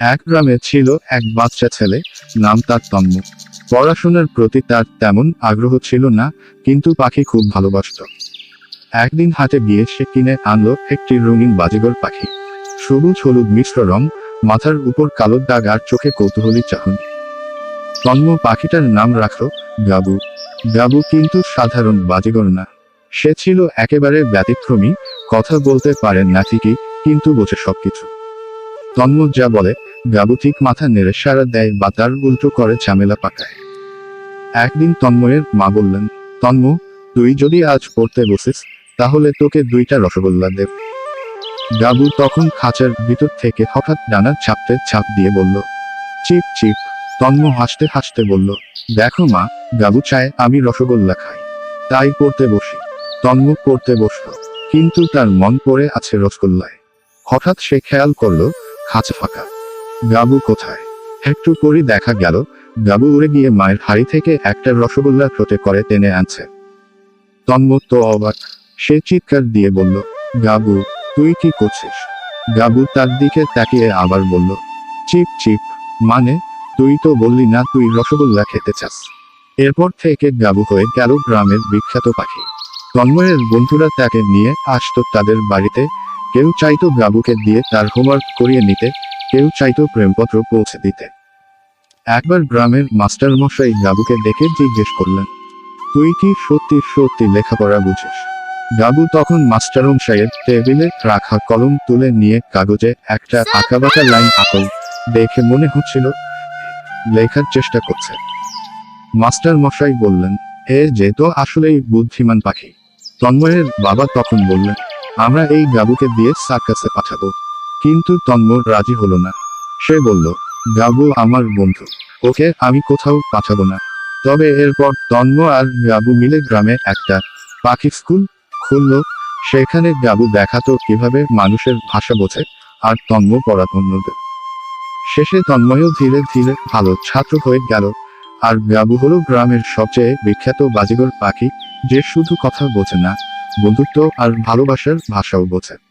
এক গ্রামে ছিল এক বাচ্চা ছেলে, নাম তার তন্ম। পড়াশোনার প্রতি তার তেমন আগ্রহ ছিল না, কিন্তু পাখি খুব ভালোবাসত। একদিন হাতে গিয়ে সে কিনে আনলো একটি রঙিন বাজিগর পাখি। সবুজ হলুদ মিশ্র রং, মাথার উপর কালো দাগ আর চোখে কৌতূহলী চাহনি। তন্ম পাখিটার নাম রাখল গাবু। গাবু কিন্তু সাধারণ বাজিগর না। সে ছিল একেবারে ব্যতিক্রমী, কথা বলতে পারে না ঠিকই, কিন্তু বোঝে সবকিছু। তন্ম যা বলে গাবু ঠিক মাথা নেড়ে সারা দেয় বা তার উল্টো করে ঝামেলা পাকায়। একদিন তন্ময়ের মা বললেন তন্ম তুই যদি আজ পড়তে বসিস, তাহলে তোকে দুইটা রসগোল্লা দেব। গাবু তখন খাঁচার ভিতর থেকে হঠাৎ ডানা ছাপতে ছাপ দিয়ে বলল, চিপ চিপ। তন্ম হাসতে হাসতে বলল, দেখো মা, গাবু চায় আমি রসগোল্লা খাই। তাই পড়তে বসি। তন্ম পড়তে বসল, কিন্তু তার মন পড়ে আছে রসগোল্লায়। হঠাৎ সে খেয়াল করল, খাঁচা ফাঁকা। গাবু কোথায়? একটু পরই দেখা গেল, গাবু উড়ে গিয়ে মায়ের হাড়ি থেকে একটা রসগোল্লা ঠোঁটে করে টেনে আনছে। তন্মত তো অবাক, সে চিৎকার দিয়ে বলল, গাবু, তুই কি করছিস? গাবু তার দিকে তাকিয়ে আবার বলল, চিপ চিপ মানে তুই তো বললি না তুই রসগোল্লা খেতে চাস। এরপর থেকে গাবু হয়ে গেল গ্রামের বিখ্যাত পাখি। তন্ময়ের বন্ধুরা তাকে নিয়ে আসতো তাদের বাড়িতে, কেউ চাইতো গাবুকে দিয়ে তার হোমওয়ার্ক করিয়ে নিতে কেউ চাইতো প্রেমপত্র পৌঁছে দিতে। একবার গ্রামের মাস্টার মশাই গাবুকে দেখে জিজ্ঞেস করলেন, তুই কি সত্যি সত্যি লেখাপড়া বুঝিস? গাবু তখন মাস্টারমশাইয়ের টেবিলে রাখা কলম তুলে নিয়ে কাগজে একটা আঁকাবাঁকা লাইন আঁকল। দেখে মনে হচ্ছিল লেখার চেষ্টা করছে। মাস্টার মশাই বললেন, এ যে তো আসলেই বুদ্ধিমান পাখি। তন্ময়ের বাবা তখন বললেন, আমরা এই গাবুকে দিয়ে সার্কাসে পাঠাবো। কিন্তু তন্ময় রাজি হলো না। সে বলল গাবু আমার বন্ধু। ওকে আমি কোথাও পাঠাবো না। তবে এরপর তন্ম আর গাবু মিলে গ্রামে একটা পাখি স্কুল খুললো। সেখানে গাবু দেখাতো কীভাবে মানুষের ভাষা বোঝে আর তন্ম পড়াধন্যদের শেষে তন্ময়ও ধীরে ধীরে ভালো ছাত্র হয়ে গেল। আর গাবু হলো গ্রামের সবচেয়ে বিখ্যাত বাজিগর পাখি, যে শুধু কথা বোঝে না, বন্ধুত্ব আর ভালোবাসার ভাষাও বোঝে।